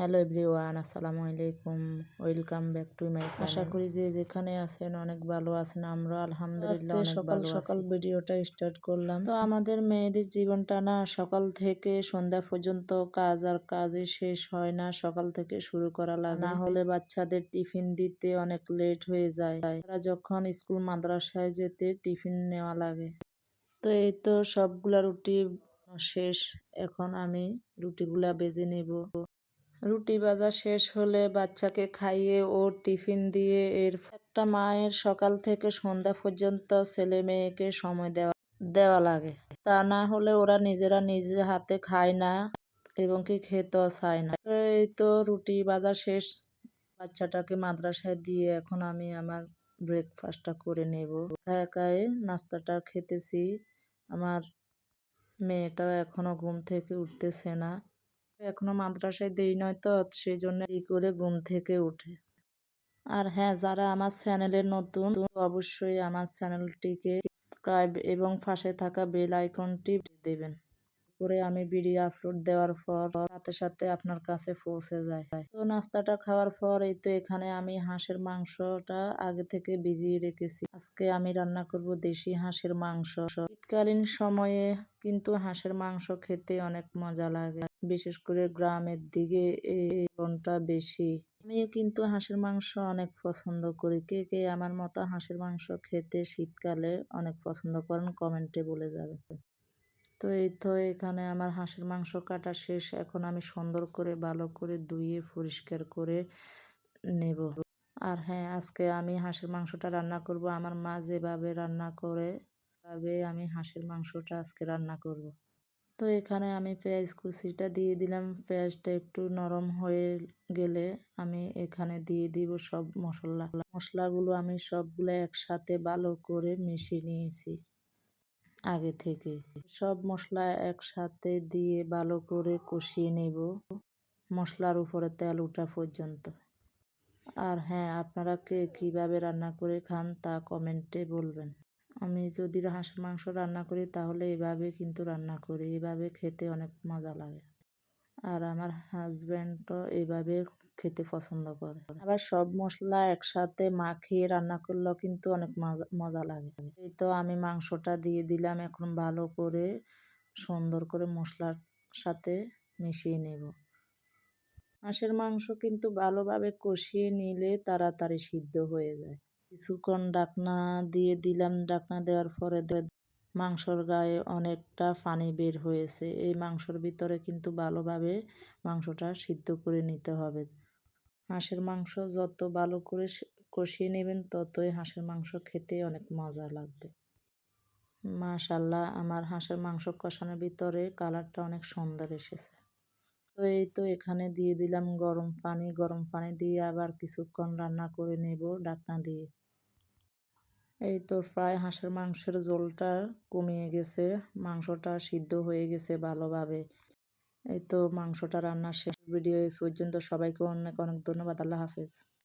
Hello everyone আসসালামু আলাইকুম। Welcome back to my আশা করি যে যেখানে আছেন অনেক ভালো আছেন আমরা আলহামদুলিল্লাহ সকাল সকাল ভিডিওটা স্টার্ট করলাম। তো আমাদের মেয়েদের জীবনটা না সকাল থেকে সন্ধ্যা পর্যন্ত কাজ আর কাজই শেষ হয় না সকাল থেকে শুরু করা লাগে। না হলে বাচ্চাদের টিফিন দিতে অনেক লেট হয়ে যায়। তারা যখন স্কুল মাদ্রাসায় যেতে টিফিন নেওয়া লাগে। তো এই তো সবগুলা রুটি শেষ। এখন আমি রুটিগুলা বেজে নেব। রুটি ভাজা শেষ হলে বাচ্চাকে খাইয়ে ওর টিফিন দিয়ে এর একটা মায়ের সকাল থেকে সন্ধ্যা পর্যন্ত ছেলে মেয়েকে সময় দেওয়া দেওয়া লাগে। তা না হলে ওরা নিজেরা নিজে হাতে খায় না এবং কি খেতেও চায় না। এই তো রুটি ভাজা শেষ। বাচ্চাটাকে মাদ্রাসায় দিয়ে এখন আমি আমার ব্রেকফাস্টটা করে নেব। একা একাই নাস্তাটা খেতেছি। আমার মেয়েটাও এখনও ঘুম থেকে উঠতেছে না। এখনও মাদ্রাসায় দেই নয় তো সেই জন্য এই করে ঘুম থেকে উঠে। আর হ্যাঁ যারা আমার চ্যানেলের নতুন, অবশ্যই আমার চ্যানেলটিকে সাবস্ক্রাইব এবং পাশে থাকা বেল আইকনটি দেবেন। করে আমি ভিডিও আপলোড দেওয়ার পর সাথে সাথে আপনার কাছে পৌঁছে যায়। তো নাস্তাটা খাওয়ার পর এই তো এখানে আমি হাঁসের মাংসটা আগে থেকে ভিজিয়ে রেখেছি। আজকে আমি রান্না করব দেশি হাঁসের মাংস। শীতকালীন সময়ে কিন্তু হাঁসের মাংস খেতে অনেক মজা লাগে, বিশেষ করে গ্রামের দিকে এই বেশি। আমিও কিন্তু হাঁসের মাংস অনেক পছন্দ করি। কে কে আমার মতো হাঁসের মাংস খেতে শীতকালে অনেক পছন্দ করেন কমেন্টে বলে যাবে তো এই তো এখানে আমার হাঁসের মাংস কাটা শেষ। এখন আমি সুন্দর করে, ভালো করে ধুয়ে, পরিষ্কার করে নেব। আর হ্যাঁ আজকে আমি হাঁসের মাংসটা রান্না করব। আমার মা যেভাবে রান্না করে ভাবে আমি হাঁসের মাংসটা আজকে রান্না করব। তো এখানে আমি পেঁয়াজ কুচিটা দিয়ে দিলাম। পেঁয়াজটা একটু নরম হয়ে গেলে আমি এখানে দিয়ে দিব সব মশলা। মশলাগুলো আমি সবগুলো একসাথে ভালো করে মিশিয়ে নিয়েছি। আগে থেকে। সব মশলা একসাথে দিয়ে ভালো করে কষিয়ে নেব। মশলার উপরে তেল ওঠা পর্যন্ত। আর হ্যাঁ আপনারা কে কীভাবে রান্না করে খান তা কমেন্টে বলবেন। আমি যদি হাঁসের মাংস রান্না করি তাহলে এভাবে কিন্তু রান্না করি, এভাবে খেতে অনেক মজা লাগে। আর আমার হাজব্যান্ডও এভাবে খেতে পছন্দ করে। আবার সব মশলা একসাথে মাখিয়ে রান্না করলেও কিন্তু অনেক মজা লাগে। এই তো আমি মাংসটা দিয়ে দিলাম, এখন ভালো করে সুন্দর করে মশলার সাথে মিশিয়ে নেব। হাঁসের মাংস কিন্তু ভালোভাবে কষিয়ে নিলে তাড়াতাড়ি সিদ্ধ হয়ে যায়। কিছুক্ষণ ডাকনা দিয়ে দিলাম ডাকনা দেওয়ার পরে মাংসর গায়ে অনেকটা পানি বের হয়েছে। এই মাংসর ভিতরে কিন্তু ভালোভাবে মাংসটা সিদ্ধ করে নিতে হবে। হাঁসের মাংস যত ভালো করে কষিয়ে নেবেন, ততই হাঁসের মাংস খেতে অনেক মজা লাগবে। মাশাল্লাহ, আমার হাঁসের মাংস কষানোর ভিতরে কালারটা অনেক সুন্দর এসেছে। তো এই তো এখানে দিয়ে দিলাম গরম পানি। গরম পানি দিয়ে আবার কিছুক্ষণ রান্না করে নেব ডাকনা দিয়ে। এই তো প্রায় হাঁসের মাংসের ঝোলটা কমিয়ে গেছে। মাংসটা সিদ্ধ হয়ে গেছে ভালোভাবে। এই তো মাংসটা রান্না শেষ। ভিডিও এই পর্যন্ত। সবাইকে অনেক অনেক ধন্যবাদ। আল্লাহ হাফেজ।